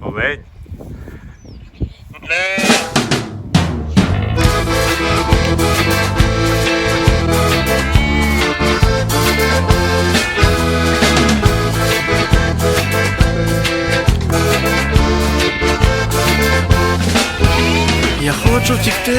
Олень. Я хочу втікти,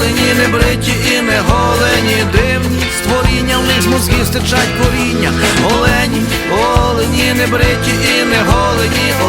олені, не бриті і не голені, дивні створіння, в них з мозгів стичать коріння. Олені, олені, не бриті і не голені, олені.